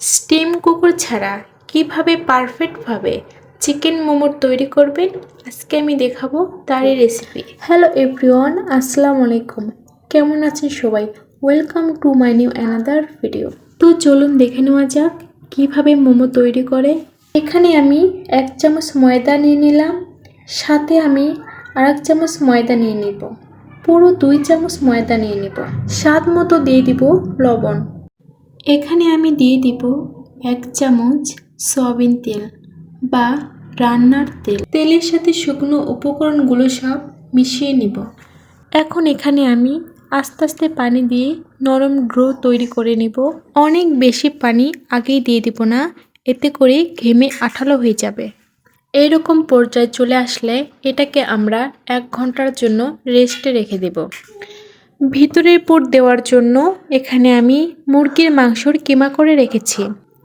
Steam কুকুর ছাড়া কীভাবে পারফেক্টভাবে চিকেন মোমো তৈরি করবেন, আজকে আমি দেখাবো তারই রেসিপি হ্যালো এভরিওয়ান আসসালামু আলাইকুম। কেমন আছেন সবাই? Welcome to my new another video তো চলুন দেখে নেওয়া যাক কীভাবে মোমো তৈরি করে। এখানে আমি এক চামচ ময়দা নিয়ে নিলাম, সাথে আমি আর এক চামচ ময়দা নিয়ে নিব। পুরো দুই চামচ ময়দা নিয়ে নিব। স্বাদ মতো দিয়ে দিব লবণ। এখানে আমি দিয়ে দিব এক চামচ সয়াবিন তেল বা রান্নার তেল। তেলের সাথে শুকনো উপকরণগুলো সব মিশিয়ে নিব। এখন এখানে আমি আস্তে আস্তে পানি দিয়ে নরম ড্রো তৈরি করে নেব। অনেক বেশি পানি আগেই দিয়ে দিব না, এতে করে ঘেমে আঠালো হয়ে যাবে। এইরকম পর্যায়ে চলে আসলে এটাকে আমরা এক ঘণ্টার জন্য রেস্টে রেখে দেব। ভিতরের পুর দেওয়ার জন্য এখানে আমি মুরগির মাংসর কিমা করে রেখেছি।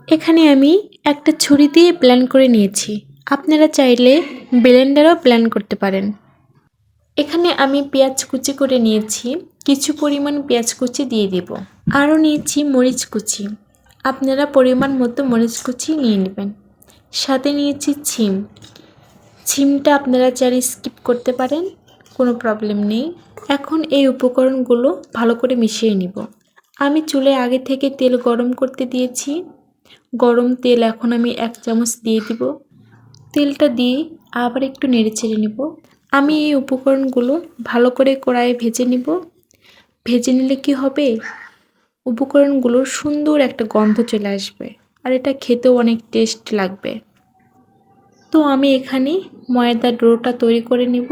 এখানে আমি একটা ছুরি দিয়ে প্ল্যান করে নিয়েছি। আপনারা চাইলে ব্লেন্ডারও প্ল্যান করতে পারেন। এখানে আমি পেঁয়াজ কুচি করে নিয়েছি। কিছু পরিমাণ পেঁয়াজ কুচি দিয়ে দেব। আরও নিয়েছি মরিচ কুচি। আপনারা পরিমাণ মতো মরিচ কুচি নিয়ে নেবেন। সাথে নিয়েছি ছিম। ছিমটা আপনারা চাইলে স্কিপ করতে পারেন। কোনো প্রবলেম নেই। এখন এই উপকরণগুলো ভালো করে মিশিয়ে নিব। আমি চুলে আগে থেকে তেল গরম করতে দিয়েছি। গরম তেল এখন আমি এক চামচ দিয়ে দিব। তেলটা দিয়ে আবার একটু নেড়ে চেড়ে নেব। আমি এই উপকরণগুলো ভালো করে কড়াইয়ে ভেজে নিব। ভেজে নিলে কি হবে? উপকরণগুলোর সুন্দর একটা গন্ধ চলে আসবে আর এটা খেতেও অনেক টেস্ট লাগবে। তো আমি এখানে ময়দার ডোটা তৈরি করে নিব।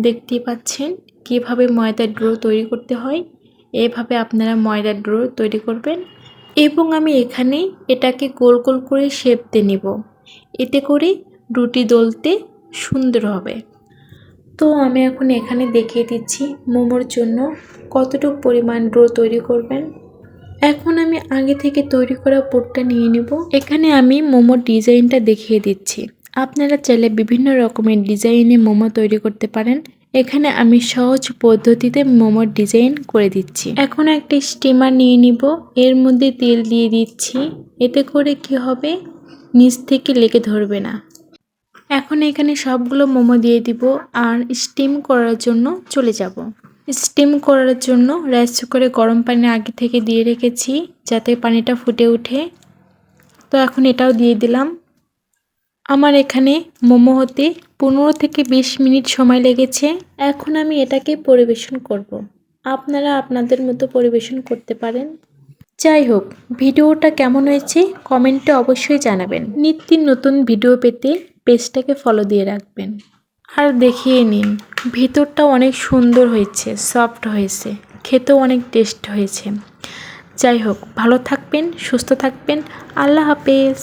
দেখতেই পাচ্ছেন কীভাবে ময়দার ড্রো তৈরি করতে হয়। এভাবে আপনারা ময়দার ড্রো তৈরি করবেন এবং আমি এখানে এটাকে গোল গোল করে শেপতে নিব। এতে করে রুটি দলতে সুন্দর হবে। তো আমি এখন এখানে দেখিয়ে দিচ্ছি মোমোর জন্য কতটুকু পরিমাণ ড্রো তৈরি করবেন। এখন আমি আগে থেকে তৈরি করা পোটটা নিয়ে নেব। এখানে আমি মোমোর ডিজাইনটা দেখিয়ে দিচ্ছি। আপনারা চাইলে বিভিন্ন রকমের ডিজাইনে মোমো তৈরি করতে পারেন। এখানে আমি সহজ পদ্ধতিতে মোমোর ডিজাইন করে দিচ্ছি। এখন একটা স্টিমার নিয়ে নিব। এর মধ্যে তেল দিয়ে দিচ্ছি। এতে করে কি হবে? নিচ থেকে লেগে ধরবে না। এখন এখানে সবগুলো মোমো দিয়ে দিব আর স্টিম করার জন্য চলে যাব। স্টিম করার জন্য রাইস কুকারে গরম পানি আগে থেকে দিয়ে রেখেছি যাতে পানিটা ফুটে ওঠে। তো এখন এটাও দিয়ে দিলাম। আমার এখানে মোমো হতে পনেরো থেকে বিশ মিনিট সময় লেগেছে। এখন আমি এটাকে পরিবেশন করব। আপনারা আপনাদের মতো পরিবেশন করতে পারেন। যাই হোক, ভিডিওটা কেমন হয়েছে কমেন্টে অবশ্যই জানাবেন। নিত্য নতুন ভিডিও পেতে পেজটাকে ফলো দিয়ে রাখবেন। আর দেখিয়ে নিন ভিতরটা অনেক সুন্দর হয়েছে সফট হয়েছে, খেতেও অনেক টেস্ট হয়েছে। যাই হোক, ভালো থাকবেন, সুস্থ থাকবেন, আল্লাহ হাফেজ।